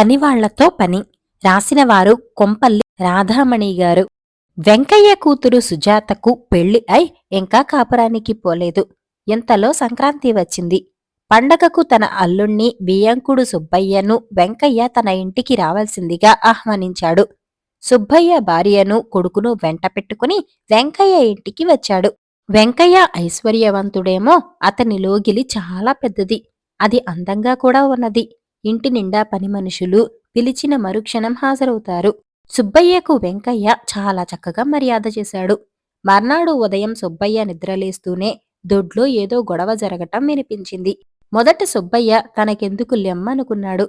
పనివాళ్ళతో పని. రాసినవారు కొంపల్లి రాధామణి గారు. వెంకయ్య కూతురు సుజాతకు పెళ్ళి అయి ఇంకా కాపురానికి పోలేదు. ఇంతలో సంక్రాంతి వచ్చింది. పండగకు తన అల్లుణ్ణి బియ్యంకుడు సుబ్బయ్యను వెంకయ్య తన ఇంటికి రావాల్సిందిగా ఆహ్వానించాడు. సుబ్బయ్య భార్యను కొడుకును వెంట పెట్టుకుని వెంకయ్య ఇంటికి వచ్చాడు. వెంకయ్య ఐశ్వర్యవంతుడేమో అతని లోగిలి చాలా పెద్దది. అది అందంగా కూడా ఉన్నది. ఇంటి నిండా పని మనుషులు పిలిచిన మరుక్షణం హాజరవుతారు. సుబ్బయ్యకు వెంకయ్య చాలా చక్కగా మర్యాద చేశాడు. మర్నాడు ఉదయం సుబ్బయ్య నిద్రలేస్తూనే దొడ్లో ఏదో గొడవ జరగటం వినిపించింది. మొదట సుబ్బయ్య తనకెందుకు లెమ్మనుకున్నాడు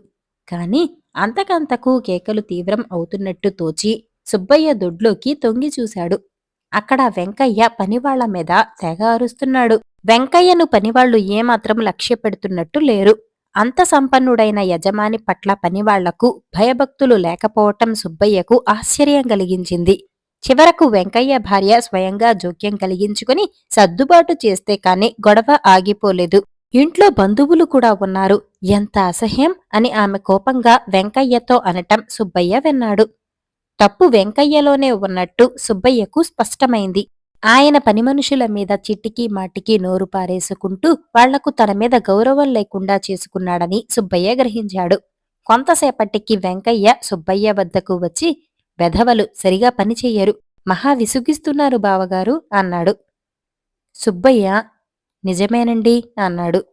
కాని అంతకంతకు కేకలు తీవ్రం అవుతున్నట్టు తోచి సుబ్బయ్య దొడ్లోకి తొంగి చూశాడు. అక్కడ వెంకయ్య పనివాళ్ళ మీద తెగ అరుస్తున్నాడు. వెంకయ్యను పనివాళ్ళు ఏమాత్రం లక్ష్య పెడుతున్నట్టు లేరు. అంత సంపన్నుడైన యజమాని పట్ల పనివాళ్ళకు భయభక్తులు లేకపోవటం సుబ్బయ్యకు ఆశ్చర్యం కలిగించింది. చివరకు వెంకయ్య భార్య స్వయంగా జోక్యం కలిగించుకుని సర్దుబాటు చేస్తే కాని గొడవ ఆగిపోలేదు. ఇంట్లో బంధువులు కూడా ఉన్నారు. ఎంత అసహ్యం అని ఆమె కోపంగా వెంకయ్యతో అనటం సుబ్బయ్య విన్నాడు. తప్పు వెంకయ్యలోనే ఉన్నట్టు సుబ్బయ్యకు స్పష్టమైంది. ఆయన పని మనుషుల మీద చిట్టికి మాటికి నోరు పారేసుకుంటూ వాళ్ళకు తన మీద గౌరవం లేకుండా చేసుకున్నాడని సుబ్బయ్య గ్రహించాడు. కొంతసేపటికి వెంకయ్య సుబ్బయ్య వద్దకు వచ్చి వెధవలు సరిగా పని మహా విసుగిస్తున్నారు బావగారు అన్నాడు. సుబ్బయ్య నిజమేనండి అన్నాడు.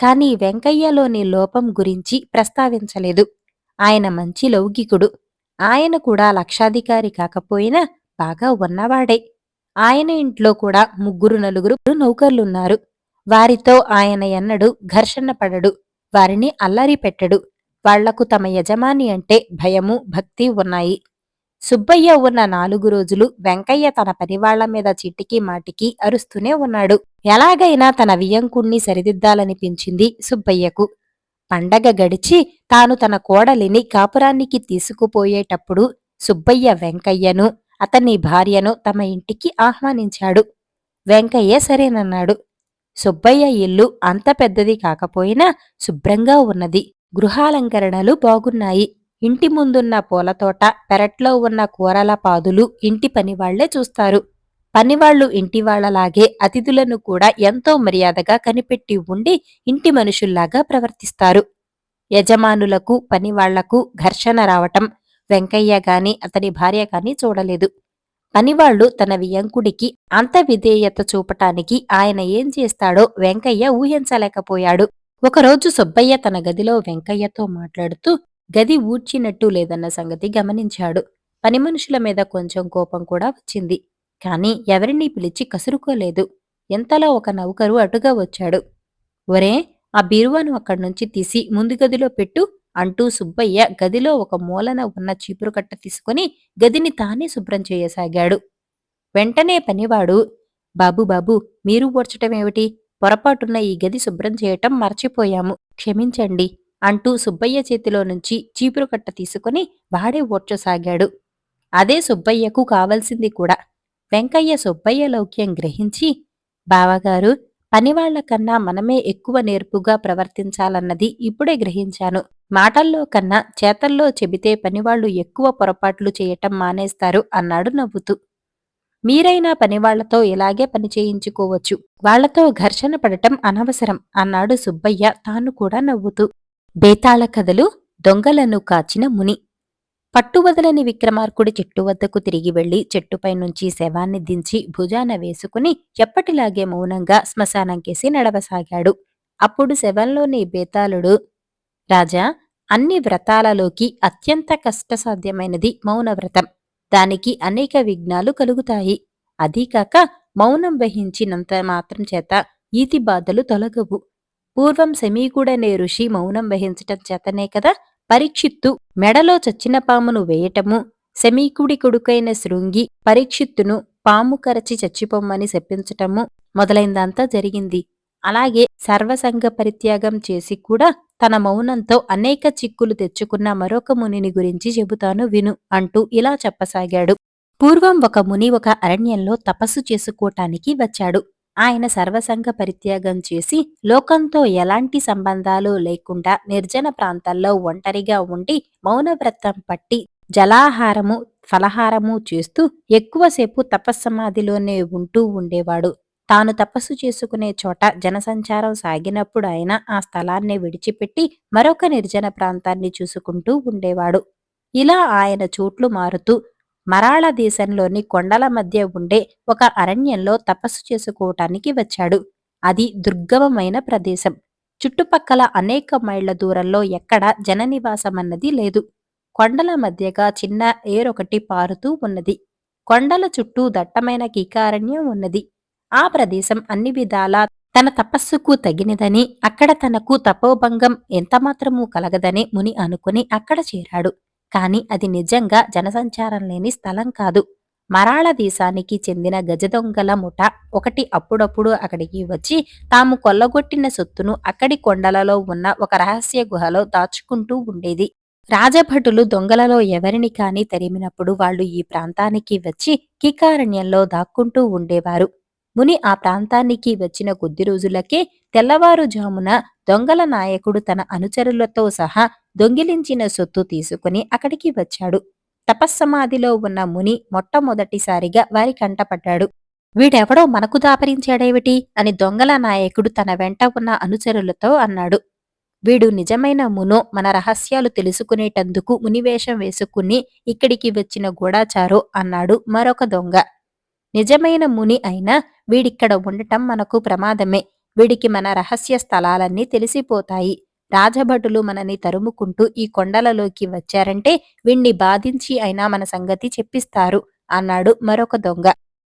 కాని వెంకయ్యలోని లోపం గురించి ప్రస్తావించలేదు. ఆయన మంచి లౌకికుడు. ఆయన కూడా లక్షాధికారి కాకపోయినా బాగా ఉన్నవాడే. ఆయన ఇంట్లో కూడా ముగ్గురు నలుగురు నౌకర్లున్నారు. వారితో ఆయన ఎన్నడు ఘర్షణ పడడు. వారిని అల్లరి పెట్టడు. వాళ్ళకు తమ యజమాని అంటే భయము భక్తి ఉన్నాయి. సుబ్బయ్య ఉన్న నాలుగు రోజులు వెంకయ్య తన పనివాళ్ళ మీద చిటికి మాటికి అరుస్తూనే ఉన్నాడు. ఎలాగైనా తన వియంకుణ్ణి సరిదిద్దాలనిపించింది సుబ్బయ్యకు. పండగ గడిచి తాను తన కోడలిని కాపురానికి తీసుకుపోయేటప్పుడు సుబ్బయ్య వెంకయ్యను అతని భార్యను తమ ఇంటికి ఆహ్వానించాడు. వెంకయ్య సరేనన్నాడు. సుబ్బయ్య ఇల్లు అంత పెద్దది కాకపోయినా శుభ్రంగా ఉన్నది. గృహాలంకరణలు బాగున్నాయి. ఇంటి ముందున్న పూలతోట పెరట్లో ఉన్న కూరల పాదులు ఇంటి పనివాళ్ళే చూస్తారు. పనివాళ్ళు ఇంటివాళ్ళలాగే అతిథులను కూడా ఎంతో మర్యాదగా కనిపెట్టి ఉండి ఇంటి మనుషుల్లాగా ప్రవర్తిస్తారు. యజమానులకు పనివాళ్ళకు ఘర్షణ రావటం వెంకయ్య గాని అతని భార్య గాని చూడలేదు. పనివాళ్ళు తన వియంకుడికి అంత విధేయత చూపటానికి ఆయన ఏం చేస్తాడో వెంకయ్య ఊహించలేకపోయాడు. ఒకరోజు సుబ్బయ్య తన గదిలో వెంకయ్యతో మాట్లాడుతూ గది ఊడ్చినట్టు లేదన్న సంగతి గమనించాడు. పని మనుషుల మీద కొంచెం కోపం కూడా వచ్చింది. కాని ఎవరినీ పిలిచి కసురుకోలేదు. ఎంతలో ఒక నౌకరు అటుగా వచ్చాడు. ఒరే ఆ బీరువాను అక్కడి నుంచి తీసి ముందు గదిలో పెట్టు. అంటూ సుబ్బయ్య గదిలో ఒక మూలన ఉన్న చీపురు కట్ట తీసుకుని గదిని తానే శుభ్రం చేయసాగాడు. వెంటనే పనివాడు బాబు బాబు మీరు ఊడ్చటమేమిటి పొరపాటున్న ఈ గది శుభ్రం చేయటం మర్చిపోయాము. క్షమించండి అంటూ సుబ్బయ్య చేతిలో నుంచి చీపురు కట్ట తీసుకుని వాడే ఓడ్చసాగాడు అదే సుబ్బయ్యకు కావలసింది కూడా. వెంకయ్య సుబ్బయ్య లౌక్యం గ్రహించి బావగారు పనివాళ్ళ కన్నా మనమే ఎక్కువ నేర్పుగా ప్రవర్తించాలన్నది ఇప్పుడే గ్రహించాను. మాటల్లో కన్నా చేతల్లో చెబితే పనివాళ్ళు ఎక్కువ పొరపాట్లు చేయటం మానేస్తారు అన్నాడు నవ్వుతూ. మీరైనా పనివాళ్ళతో ఇలాగే పని చేయించుకోవచ్చు. వాళ్ళతో ఘర్షణ పడటం అనవసరం అన్నాడు సుబ్బయ్య తాను కూడా నవ్వుతూ. బేతాళ కథలు దొంగలను కాచిన ముని. పట్టువదలని విక్రమార్కుడి చెట్టు వద్దకు తిరిగి వెళ్ళి చెట్టుపై నుంచి శవాన్ని దించి భుజాన వేసుకుని ఎప్పటిలాగే మౌనంగా శ్మశానంకేసి నడవసాగాడు. అప్పుడు శవంలోని బేతాళుడు రాజా అన్ని వ్రతాలలోకి అత్యంత కష్టసాధ్యమైనది మౌనవ్రతం దానికి అనేక విఘ్నాలు కలుగుతాయి. అదీకాక మౌనం వహించినంత మాత్రం చేత ఈతి బాధలు తొలగవు. పూర్వం సమీకుడనే ఋషి మౌనం వహించటం చేతనే కదా పరీక్షిత్తు మెడలో చచ్చిన పామును వేయటము శమీకుడి కొడుకైన శృంగి పరీక్షిత్తును పాము కరచి చచ్చిపోమ్మని శపించటము మొదలైందంతా జరిగింది. అలాగే సర్వసంగ పరిత్యాగం చేసి కూడా తన మౌనంతో అనేక చిక్కులు తెచ్చుకున్న మరొక మునిని గురించి చెబుతాను విను అంటూ ఇలా చెప్పసాగాడు. పూర్వం ఒక ముని ఒక అరణ్యంలో తపస్సు చేసుకోటానికి వచ్చాడు. ఆయన సర్వసంగ పరిత్యాగం చేసి లోకంతో ఎలాంటి సంబంధాలు లేకుండా నిర్జన ప్రాంతాల్లో ఒంటరిగా ఉండి మౌనవ్రతం పట్టి జలాహారము ఫలహారము చేస్తూ ఎక్కువసేపు తపస్సమాధిలోనే ఉంటూ ఉండేవాడు. తాను తపస్సు చేసుకునే చోట జనసంచారం సాగినప్పుడు ఆయన ఆ స్థలాన్ని విడిచిపెట్టి మరొక నిర్జన ప్రాంతాన్ని చూసుకుంటూ ఉండేవాడు. ఇలా ఆయన చోట్లు మారుతూ మరాళ దేశంలోని కొండల మధ్య ఉండే ఒక అరణ్యంలో తపస్సు చేసుకోవటానికి వచ్చాడు. అది దుర్గమమైన ప్రదేశం. చుట్టుపక్కల అనేక మైళ్ళ దూరంలో ఎక్కడ జననివాసమన్నది లేదు. కొండల మధ్యగా చిన్న ఏరొకటి పారుతూ ఉన్నది. కొండల చుట్టూ దట్టమైన కీకారణ్యం ఉన్నది. ఆ ప్రదేశం అన్ని విధాలా తన తపస్సుకు తగినదని అక్కడ తనకు తపోభంగం ఎంతమాత్రమూ కలగదని ముని అనుకుని అక్కడ చేరాడు. కాని అది నిజంగా జనసంచారం లేని స్థలం కాదు. మరాళ దేశానికి చెందిన గజదొంగల ముఠ ఒకటి అప్పుడప్పుడు అక్కడికి వచ్చి తాము కొల్లగొట్టిన సొత్తును అక్కడి కొండలలో ఉన్న ఒక రహస్య గుహలో దాచుకుంటూ ఉండేది. రాజభటులు దొంగలలో ఎవరిని కాని తరిమినప్పుడు వాళ్ళు ఈ ప్రాంతానికి వచ్చి కికారణ్యంలో దాక్కుంటూ ఉండేవారు. ముని ఆ ప్రాంతానికి వచ్చిన కొద్ది రోజులకే తెల్లవారుజామున దొంగల నాయకుడు తన అనుచరులతో సహా దొంగిలించిన సొత్తు తీసుకుని అక్కడికి వచ్చాడు. తపస్సమాధిలో ఉన్న ముని మొట్టమొదటిసారిగా వారి కంటపడ్డాడు వీడెవడో మనకు దాపరించాడేమిటి? అని దొంగల నాయకుడు తన వెంట ఉన్న అనుచరులతో అన్నాడు. వీడు నిజమైన మునో మన రహస్యాలు తెలుసుకునేటందుకు మునివేషం వేసుకుని ఇక్కడికి వచ్చిన గూఢాచారో అన్నాడు మరొక దొంగ. నిజమైన ముని అయినా వీడిక్కడ ఉండటం మనకు ప్రమాదమే. వీడికి మన రహస్య స్థలాలన్నీ తెలిసిపోతాయి. రాజభటులు మనని తరుముకుంటూ ఈ కొండలలోకి వచ్చారంటే వీణ్ణి బాధించి అయినా మన సంగతి చెప్పిస్తారు అన్నాడు మరొక దొంగ.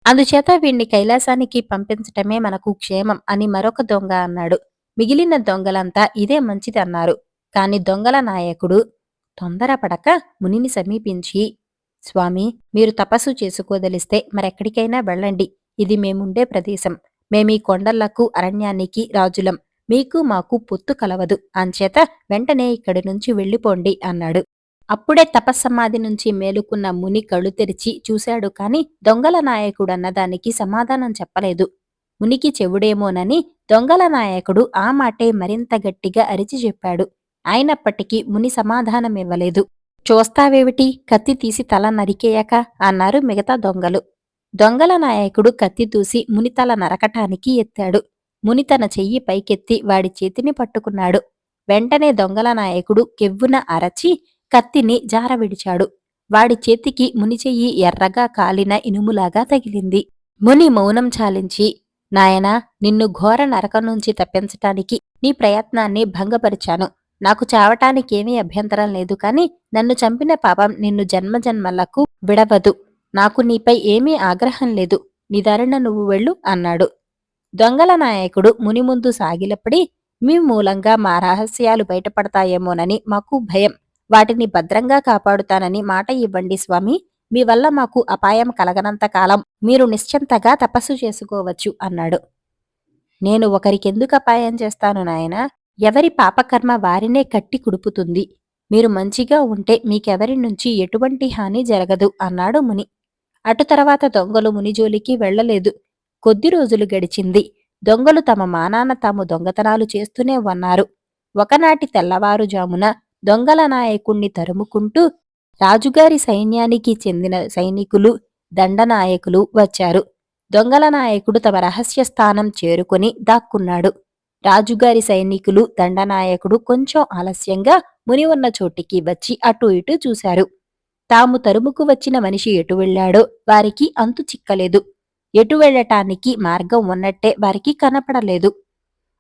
అందుచేత వీణ్ణి కైలాసానికి పంపించటమే మనకు క్షేమం అని మరొక దొంగ అన్నాడు. మిగిలిన దొంగలంతా ఇదే మంచిది అన్నారు. కాని దొంగల నాయకుడు తొందరపడక మునిని సమీపించి. స్వామి మీరు తపస్సు చేసుకోదలిస్తే మరెక్కడికైనా వెళ్ళండి. ఇది మేముండే ప్రదేశం. మేమీ కొండలకు అరణ్యానికి రాజులం. మీకు మాకు పొత్తు కలవదు. అంచేత వెంటనే ఇక్కడి నుంచి వెళ్ళిపోండి అన్నాడు. అప్పుడే తపస్సమాధి నుంచి మేలుకున్న ముని కళ్ళు తెరిచి చూశాడు కాని దొంగల నాయకుడన్న దానికి సమాధానం చెప్పలేదు. మునికి చెవుడేమోనని దొంగల నాయకుడు ఆ మాటే మరింత గట్టిగా అరిచి చెప్పాడు. అయినప్పటికీ ముని సమాధానమివ్వలేదు. చూస్తావేమిటి? కత్తి తీసి తల నరికేయక? అన్నారు మిగతా దొంగలు. దొంగల నాయకుడు కత్తి దూసి మునితల నరకటానికి ఎత్తాడు. ముని తన చెయ్యి పైకెత్తి వాడి చేతిని పట్టుకున్నాడు. వెంటనే దొంగల నాయకుడు కెవ్వున అరచి కత్తిని జారవిడిచాడు. వాడి చేతికి ముని చెయ్యి ఎర్రగా కాలిన ఇనుములాగా తగిలింది. ముని మౌనం చాలించి నాయనా నిన్ను ఘోర నరకం నుంచి తప్పించటానికి నీ ప్రయత్నాన్ని భంగపరిచాను. నాకు చావటానికేమీ అభ్యంతరం లేదు కాని నన్ను చంపిన పాపం నిన్ను జన్మజన్మలకు విడవదు. నాకు నీపై ఏమీ ఆగ్రహం లేదు. నిదారణ నువ్వు వెళ్ళు అన్నాడు. దొంగల నాయకుడు ముని ముందు సాగిలపడి మీ మూలంగా మా రహస్యాలు బయటపడతాయేమోనని మాకు భయం. వాటిని భద్రంగా కాపాడుతానని మాట ఇవ్వండి స్వామి. మీ వల్ల మాకు అపాయం కలగనంత కాలం మీరు నిశ్చింతగా తపస్సు చేసుకోవచ్చు అన్నాడు. నేను ఒకరికెందుకు అపాయం చేస్తాను నాయనా? ఎవరి పాపకర్మ వారినే కట్టి కుడుపుతుంది. మీరు మంచిగా ఉంటే మీకెవరి నుంచి ఎటువంటి హాని జరగదు అన్నాడు ముని. అటు తర్వాత దొంగలు మునిజోలికి వెళ్ళలేదు కొద్ది రోజులు గడిచింది. దొంగలు తమ మానాన తాము దొంగతనాలు చేస్తూనే ఉన్నారు ఒకనాటి తెల్లవారుజామున దొంగల నాయకుణ్ణి తరుముకుంటూ రాజుగారి సైన్యానికి చెందిన సైనికులు దండనాయకులు వచ్చారు. దొంగల నాయకుడు తమ రహస్య స్థానం చేరుకుని దాక్కున్నాడు. రాజుగారి సైనికులు దండనాయకుడు కొంచెం ఆలస్యంగా ముని ఉన్న చోటికి వచ్చి అటు ఇటు చూశారు. తాము తరుముకు వచ్చిన మనిషి ఎటు వెళ్ళాడో వారికి అంతు చిక్కలేదు. ఎటు వెళ్ళటానికి మార్గం ఉన్నట్టే వారికి కనపడలేదు.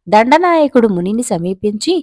దండనాయకుడు మునిని సమీపించి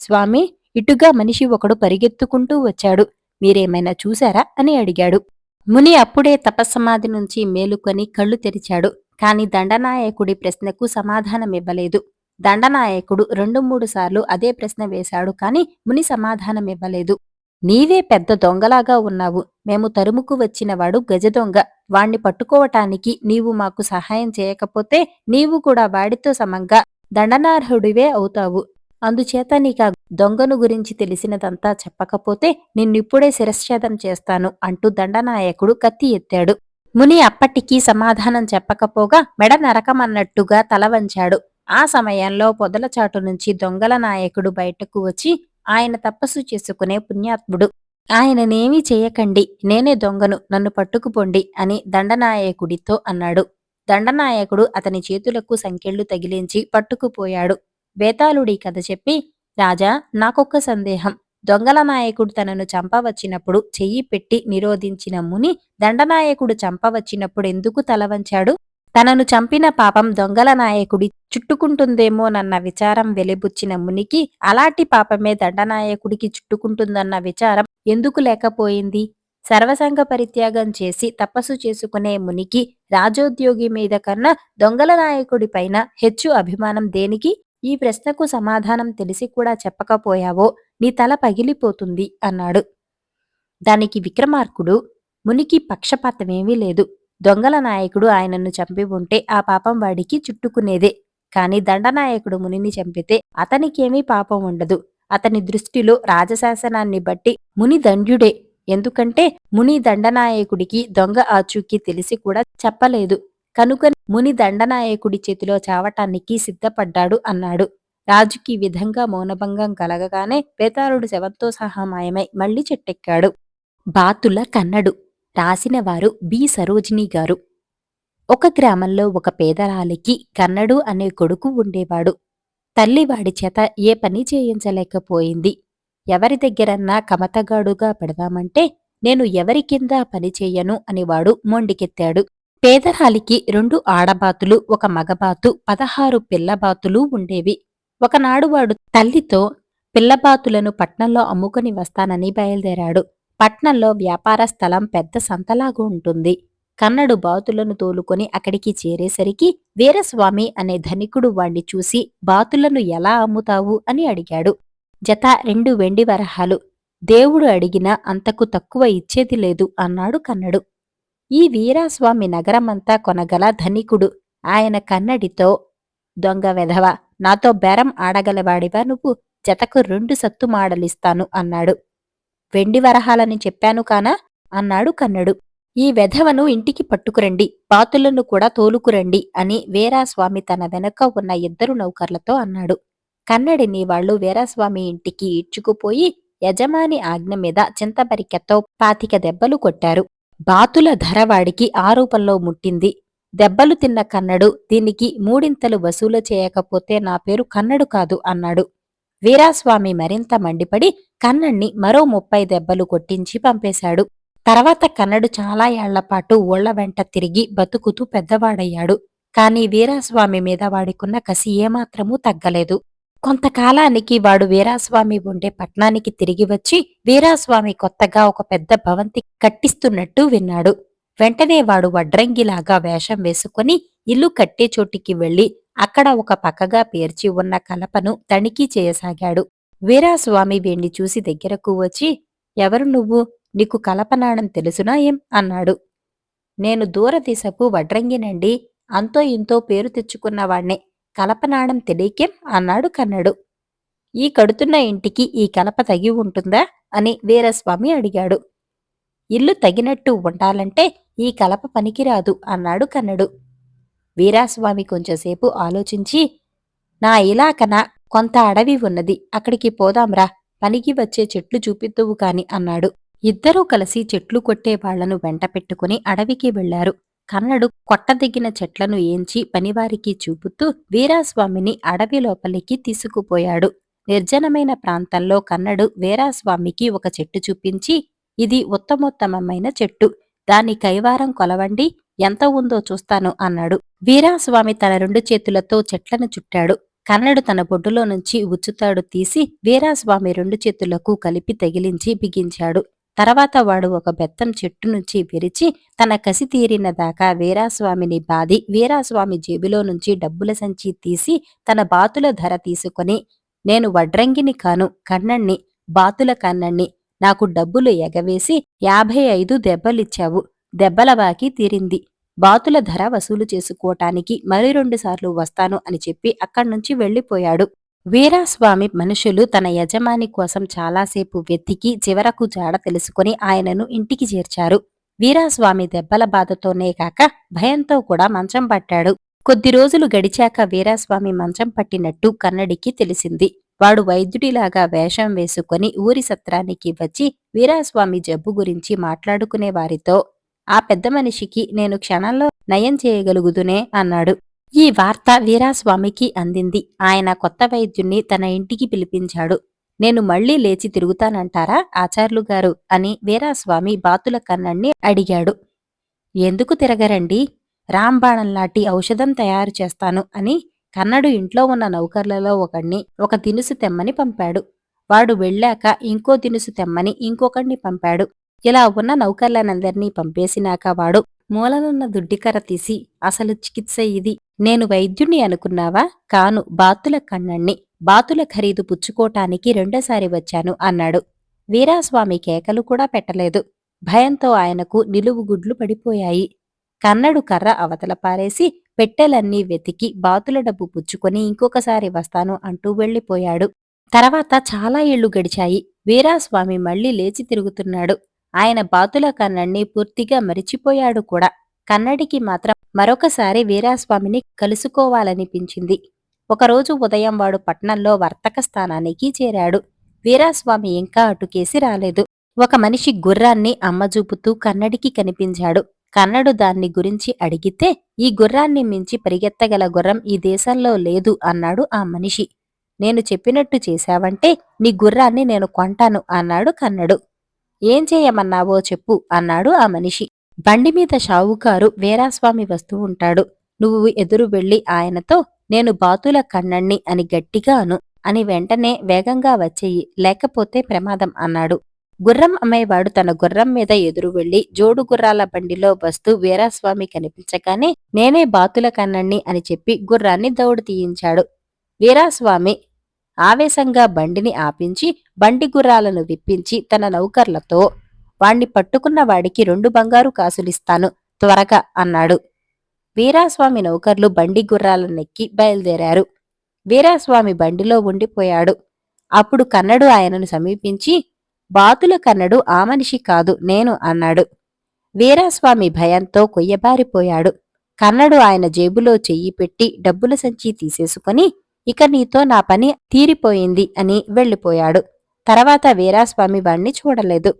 స్వామి ఇటుగా మనిషి ఒకడు పరిగెత్తుకుంటూ వచ్చాడు. మీరేమైనా చూశారా? అని అడిగాడు. ముని అప్పుడే తపస్సమాధి నుంచి మేలుకొని కళ్ళు తెరిచాడు. కాని దండనాయకుడి ప్రశ్నకు సమాధానమివ్వలేదు. దండనాయకుడు రెండు మూడు సార్లు అదే ప్రశ్న వేశాడు కాని ముని సమాధానమివ్వలేదు. నీవే పెద్ద దొంగలాగా ఉన్నావు. మేము తరుముకు వచ్చినవాడు గజ దొంగ. వాణ్ణి పట్టుకోవటానికి నీవు మాకు సహాయం చేయకపోతే నీవు కూడా వాడితో సమంగా దండనార్హుడివే అవుతావు. అందుచేత నీక దొంగను గురించి తెలిసినదంతా చెప్పకపోతే నిన్నిప్పుడే శిరశ్ఛేదం చేస్తాను అంటూ దండనాయకుడు కత్తి ఎత్తాడు. ముని అప్పటికీ సమాధానం చెప్పకపోగా మెడ నరకమన్నట్టుగా తల వంచాడు. ఆ సమయంలో పొదల చాటు నుంచి దొంగల నాయకుడు బయటకు వచ్చి ఆయన తపస్సు చేసుకునే పుణ్యాత్ముడు. ఆయననేమీ చేయకండి నేనే దొంగను నన్ను పట్టుకుపోండి అని దండనాయకుడితో అన్నాడు. దండనాయకుడు అతని చేతులకు సంకెళ్ళు తగిలించి పట్టుకుపోయాడు. బేతాళుడి కథ చెప్పి రాజా నాకొక్క సందేహం. దొంగల నాయకుడు తనను చంపవచ్చినప్పుడు చెయ్యి పెట్టి నిరోధించిన ముని దండనాయకుడు చంపవచ్చినప్పుడు ఎందుకు తల వంచాడు తనను చంపిన పాపం దొంగల నాయకుడి చుట్టుకుంటుందేమోనన్న విచారం వెలిబుచ్చిన మునికి అలాంటి పాపమే దండనాయకుడికి చుట్టుకుంటుందన్న విచారం ఎందుకు లేకపోయింది? సర్వసంగ పరిత్యాగం చేసి తపస్సు చేసుకునే మునికి రాజోద్యోగి మీద కన్నా దొంగల నాయకుడి పైన హెచ్చు అభిమానం దేనికి? ఈ ప్రశ్నకు సమాధానం తెలిసి కూడా చెప్పకపోయావో నీ తల పగిలిపోతుంది అన్నాడు. దానికి విక్రమార్కుడు మునికి పక్షపాతమేమీ లేదు. దొంగల నాయకుడు ఆయనను చంపి ఉంటే ఆ పాపం వాడికి చుట్టుకునేదే. కాని దండనాయకుడు మునిని చంపితే అతనికేమీ పాపం ఉండదు. అతని దృష్టిలో రాజశాసనాన్ని బట్టి ముని దండ్యుడే. ఎందుకంటే ముని దండనాయకుడికి దొంగ ఆచూకీ తెలిసి కూడా చెప్పలేదు. కనుక ముని దండనాయకుడి చేతిలో చావటానికి సిద్ధపడ్డాడు అన్నాడు. రాజుకి విధంగా మౌనభంగం కలగగానే పేతారుడు శవంతో సహా మాయమై మళ్ళీ చెట్టెక్కాడు. బాతుల కన్నడు. రాసినవారు బి. సరోజిని గారు. ఒక గ్రామంలో ఒక పేదరాలికి కన్నడు అనే కొడుకు ఉండేవాడు. తల్లి వాడి చేత ఏ పని చేయించలేకపోయింది. ఎవరి దగ్గరన్నా కమతగాడుగా పెడదామంటే నేను ఎవరి కింద పని చేయను అని వాడు మొండికెత్తాడు. పేదరాలికి రెండు ఆడబాతులు ఒక మగబాతు పదహారు పిల్లబాతులు ఉండేవి. ఒకనాడు వాడు తల్లితో పిల్లబాతులను పట్నంలో అమ్ముకుని వస్తానని బయలుదేరాడు. పట్నంలో వ్యాపార స్థలం పెద్ద సంతలాగా ఉంటుంది. కన్నడు బాతులను తోలుకొని అక్కడికి చేరేసరికి వీరస్వామి అనే ధనికుడు వాణ్ణి చూసి బాతులను ఎలా అమ్ముతావు? అని అడిగాడు. జత రెండు వెండి వరహాలు. దేవుడు అడిగినా అంతకు తక్కువ ఇచ్చేది లేదు అన్నాడు కన్నడు. ఈ వీరాస్వామి నగరమంతా కొనగల ధనికుడు. ఆయన కన్నడితో దొంగ వెధవ నాతో బెరం ఆడగలవాడివా నువ్వు? జతకు రెండు సత్తు మాడలిస్తాను అన్నాడు. వెండి వరహాలని చెప్పాను కానా? అన్నాడు కన్నడు. ఈ వెధవను ఇంటికి పట్టుకురండి బాతులను కూడా తోలుకురండి అని వీరాస్వామి తన వెనక ఉన్న ఇద్దరు నౌకర్లతో అన్నాడు. కన్నడిని వాళ్ళు వీరాస్వామి ఇంటికి ఈడ్చుకుపోయి యజమాని ఆజ్ఞ మీద చింతబరికెతో పాతిక దెబ్బలు కొట్టారు. బాతుల ధర వాడికి ఆ రూపంలో ముట్టింది. దెబ్బలు తిన్న కన్నడు దీనికి మూడింతలు వసూలు చేయకపోతే నా పేరు కన్నడు కాదు అన్నాడు. వీరాస్వామి మరింత మండిపడి కన్నణ్ణి మరో ముప్పై దెబ్బలు కొట్టించి పంపేశాడు. తర్వాత కన్నడు చాలా ఏళ్ళపాటు ఓళ్ళ వెంట తిరిగి బతుకుతూ పెద్దవాడయ్యాడు. కాని వీరాస్వామి మీద వాడికున్న కసి ఏమాత్రమూ తగ్గలేదు. కొంతకాలానికి వాడు వీరాస్వామి ఉండే పట్నానికి తిరిగి వచ్చి వీరాస్వామి కొత్తగా ఒక పెద్ద భవంతి కట్టిస్తున్నట్టు విన్నాడు. వెంటనే వాడు వడ్రంగిలాగా వేషం వేసుకుని ఇల్లు కట్టే చోటికి వెళ్ళి అక్కడ ఒక పక్కగా పేర్చి ఉన్న కలపను తనిఖీ చేయసాగాడు. వీరాస్వామి వేణ్ణి చూసి దగ్గరకు వచ్చి ఎవరు నువ్వు? నీకు కలపనాణం తెలుసునా ఏం? అన్నాడు. నేను దూరదిశకు వడ్రంగినండి. అంతో ఇంతో పేరు తెచ్చుకున్నవాణ్ణే కలపనాణం తెలియకేం? అన్నాడు కన్నడు. ఈ కడుతున్న ఇంటికి ఈ కలప తగి ఉంటుందా? అని వీరస్వామి అడిగాడు. ఇల్లు తగినట్టు ఉండాలంటే ఈ కలప పనికిరాదు అన్నాడు కన్నడు. వీరాస్వామి కొంచెంసేపు ఆలోచించి నా ఇలాకన కొంత అడవి ఉన్నది అక్కడికి పోదాంరా పనికి వచ్చే చెట్లు చూపిద్దువు కాని అన్నాడు. ఇద్దరూ కలిసి చెట్లు కొట్టే వాళ్ళను వెంట పెట్టుకుని అడవికి వెళ్ళారు కన్నడు కొట్టదిగిన చెట్లను ఏంచి పనివారికి చూపుతూ వీరాస్వామిని అడవి లోపలికి తీసుకుపోయాడు. నిర్జనమైన ప్రాంతంలో కన్నడు వీరాస్వామికి ఒక చెట్టు చూపించి ఇది ఉత్తమోత్తమమైన చెట్టు దాని కైవారం కొలవండి ఎంత ఉందో చూస్తాను అన్నాడు. వీరాస్వామి తన రెండు చేతులతో చెట్లను చుట్టాడు. కన్నడు తన బొడ్డులో నుంచి ఉచ్చుతాడు తీసి వీరాస్వామి రెండు చేతులకు కలిపి తగిలించి బిగించాడు. తర్వాత వాడు ఒక బెత్తం చెట్టు నుంచి విరిచి తన కసి తీరిన దాకా వీరాస్వామిని బాది వీరాస్వామి జేబులో నుంచి డబ్బుల సంచి తీసి తన బాతుల ధర తీసుకొని నేను వడ్రంగిని కాను కన్నణ్ణి బాతుల కన్నణ్ణి నాకు డబ్బులు ఎగవేసి యాభై ఐదు దెబ్బలిచ్చావు దెబ్బల బాకీ తీరింది. బాతుల ధర వసూలు చేసుకోవటానికి మరి రెండుసార్లు వస్తాను అని చెప్పి అక్కడి నుంచి వెళ్ళిపోయాడు వీరాస్వామి మనుషులు తన యజమాని కోసం చాలాసేపు వెతికి చివరకు జాడ తెలుసుకుని ఆయనను ఇంటికి చేర్చారు. వీరాస్వామి దెబ్బల బాధతోనే కాక భయంతో కూడా మంచం పట్టాడు. కొద్ది రోజులు గడిచాక వీరాస్వామి మంచం పట్టినట్టు కన్నడికి తెలిసింది. వాడు వైద్యుడిలాగా వేషం వేసుకొని ఊరి సత్రానికి వచ్చి వీరాస్వామి జబ్బు గురించి మాట్లాడుకునే వారితో ఆ పెద్ద మనిషికి నేను క్షణంలో నయం చేయగలుగుదునే అన్నాడు. ఈ వార్త వీరాస్వామికి అందింది. ఆయన కొత్త వైద్యుణ్ణి తన ఇంటికి పిలిపించాడు. నేను మళ్ళీ లేచి తిరుగుతానంటారా ఆచార్లు గారు అని వీరాస్వామి బాతుల కన్నణ్ణి అడిగాడు. ఎందుకు తిరగరండి? రాంబాణం లాంటి ఔషధం తయారు చేస్తాను అని కన్నడు ఇంట్లో ఉన్న నౌకర్లలో ఒకణ్ణి ఒక దినుసు తెమ్మని పంపాడు. వాడు వెళ్ళాక ఇంకో దినుసు తెమ్మని ఇంకొకణ్ణి పంపాడు. ఇలా ఉన్న నౌకర్లనందరినీ పంపేసినాక వాడు మూలనున్న దుడ్డికర తీసి అసలు చికిత్స ఇది. నేను వైద్యుణ్ణి అనుకున్నావా? కాను బాతుల కన్నణ్ణి బాతుల ఖరీదు పుచ్చుకోటానికి రెండోసారి వచ్చాను అన్నాడు. వీరాస్వామి కేకలు కూడా పెట్టలేదు. భయంతో ఆయనకు నిలువు గుడ్లు పడిపోయాయి. కన్నడు కర్ర అవతల పారేసి పెట్టెలన్నీ వెతికి బాతుల డబ్బు పుచ్చుకొని ఇంకొకసారి వస్తాను అంటూ వెళ్ళిపోయాడు. తర్వాత చాలా ఏళ్ళు గడిచాయి. వీరాస్వామి మళ్ళీ లేచి తిరుగుతున్నాడు. ఆయన బాతుల కన్నడిని పూర్తిగా మరిచిపోయాడు కూడా. కన్నడికి మాత్రం మరొకసారి వీరాస్వామిని కలుసుకోవాలనిపించింది. ఒకరోజు ఉదయం వాడు పట్నంలో వర్తక స్థానానికి చేరాడు. వీరాస్వామి ఇంకా అటుకేసి రాలేదు. ఒక మనిషి గుర్రాన్ని అమ్మజూపుతూ కన్నడికి కనిపించాడు. కన్నడు దాన్ని గురించి అడిగితే ఈ గుర్రాన్ని మించి పరిగెత్తగల గుర్రం ఈ దేశంలో లేదు అన్నాడు ఆ మనిషి. నేను చెప్పినట్టు చేశావంటే నీ గుర్రాన్ని నేను కొంటాను అన్నాడు కన్నడు. ఏం చేయమన్నావో చెప్పు అన్నాడు ఆ మనిషి. బండి మీద షావుకారు వీరాస్వామి వస్తూ ఉంటాడు. నువ్వు ఎదురు వెళ్ళి ఆయనతో నేను బాతుల కన్నణ్ణి అని గట్టిగా అను అని వెంటనే వేగంగా వచ్చేయి లేకపోతే ప్రమాదం అన్నాడు. గుర్రం అమ్మేవాడు తన గుర్రం మీద ఎదురు వెళ్ళి జోడు గుర్రాల బండిలో వస్తూ వీరాస్వామి కనిపించగానే నేనే బాతుల కన్నణ్ణి అని చెప్పి గుర్రాన్ని దౌడు తీయించాడు. వీరాస్వామి ఆవేశంగా బండిని ఆపించి బండి గుర్రాలను విప్పించి తన నౌకర్లతో వాణ్ణి పట్టుకున్న వాడికి రెండు బంగారు కాసులిస్తాను త్వరగా అన్నాడు. వీరాస్వామి నౌకర్లు బండి గుర్రాలనెక్కి బయలుదేరారు. వీరాస్వామి బండిలో ఉండిపోయాడు. అప్పుడు కన్నడు ఆయనను సమీపించి బాతుల కన్నడు ఆ మనిషి కాదు నేను అన్నాడు. వీరాస్వామి భయంతో కొయ్యబారిపోయాడు. కన్నడు ఆయన జేబులో చెయ్యి పెట్టి డబ్బుల సంచి తీసేసుకొని ఇక నీతో నా పని తీరిపోయింది అని వెళ్ళిపోయాడు. తర్వాత వీరాస్వామి వాణ్ణి చూడలేదు.